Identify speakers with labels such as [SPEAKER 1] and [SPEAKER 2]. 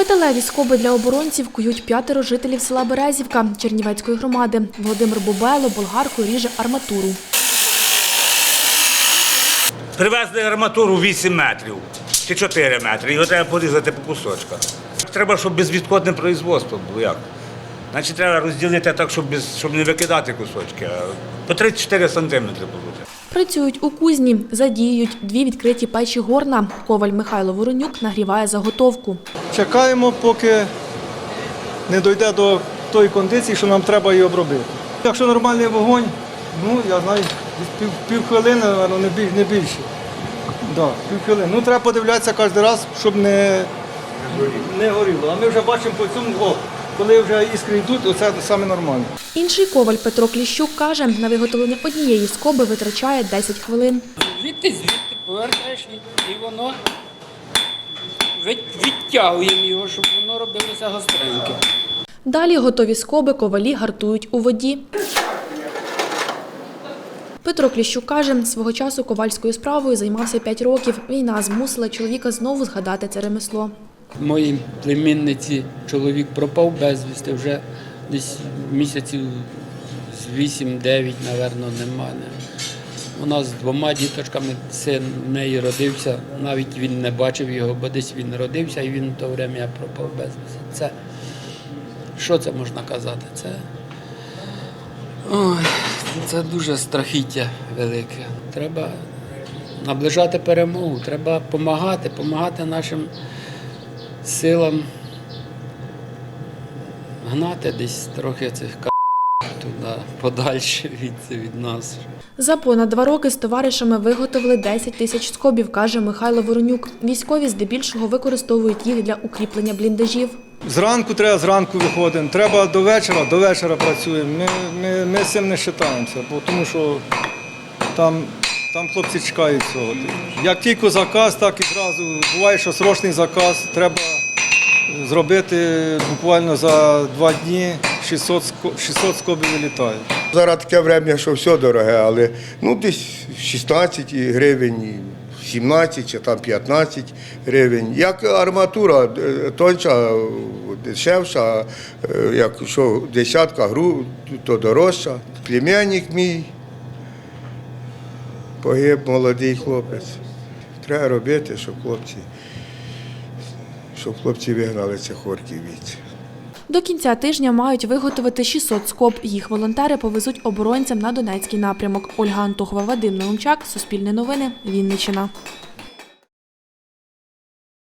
[SPEAKER 1] Металеві скоби для оборонців кують п'ятеро жителів села Березівка Чернівецької громади. Володимир Бубело болгаркою ріже арматуру.
[SPEAKER 2] Привезли арматуру 8 метрів чи 4 метри, його треба порізати по кусочках. Треба, щоб безвідходне производство було. Як? Значить, треба розділити так, щоб, без, щоб не викидати кусочки, по 34 сантиметри буде.
[SPEAKER 1] Працюють у кузні, задіюють дві відкриті печі горна. Коваль Михайло Воронюк нагріває заготовку.
[SPEAKER 3] Чекаємо, поки не дійде до тої кондиції, що нам треба її обробити. Якщо нормальний вогонь, ну я знаю, пів, пів хвилини, не, біль- не більше. Да, пів хвилини. Ну треба подивлятися кожен раз, щоб не, не горіло. А ми вже бачимо по цьому, о, коли вже іскри йдуть, оце саме нормально.
[SPEAKER 1] Інший коваль Петро Кліщук каже, на виготовлення однієї скоби витрачає 10 хвилин.
[SPEAKER 4] Звідти, звідти повертаєш і, воно відтягуємо його, щоб воно робилося гостреньке.
[SPEAKER 1] Далі готові скоби ковалі гартують у воді. Петро Кліщук каже, свого часу ковальською справою займався 5 років. Війна змусила чоловіка знову згадати це ремесло.
[SPEAKER 4] Моїй племінниці чоловік пропав безвісти, вже десь місяців з 8-9, напевно, немає. Вона з двома діточками, син в неї родився, навіть він не бачив його, бо десь він родився і він в то время пропав безвісти. Це що це можна казати? Це, ой, це дуже страхіття велике. Треба наближати перемогу, треба допомагати, допомагати нашим силам гнати десь трохи цих туди подальше від, від нас.
[SPEAKER 1] За понад два роки з товаришами виготовили 10 тисяч скобів, каже Михайло Воронюк. Військові здебільшого використовують їх для укріплення бліндажів.
[SPEAKER 3] Зранку треба, зранку виходимо. Треба до вечора, до вечора працюємо. Ми, ми, ми з цим не вважаємося, бо тому що там, там хлопці чекають цього. Як тільки заказ, так і одразу. Буває, що срочний заказ треба зробити буквально за два дні 600, 600 скобів вилітають.
[SPEAKER 5] Зараз таке время, що все дороге, але ну десь 16 гривень, 17 чи там 15 гривень. Як арматура е, тонша, дешевша, е, якщо десятка гру, то дорожча. Племянник мій погиб молодий хлопець. Треба робити, щоб хлопці, щоб хлопці вигнали цих орків від.
[SPEAKER 1] До кінця тижня мають виготовити 600 скоб. Їх волонтери повезуть оборонцям на Донецький напрямок. Ольга Антохова, Вадим Наумчак, Суспільне новини, Вінниччина.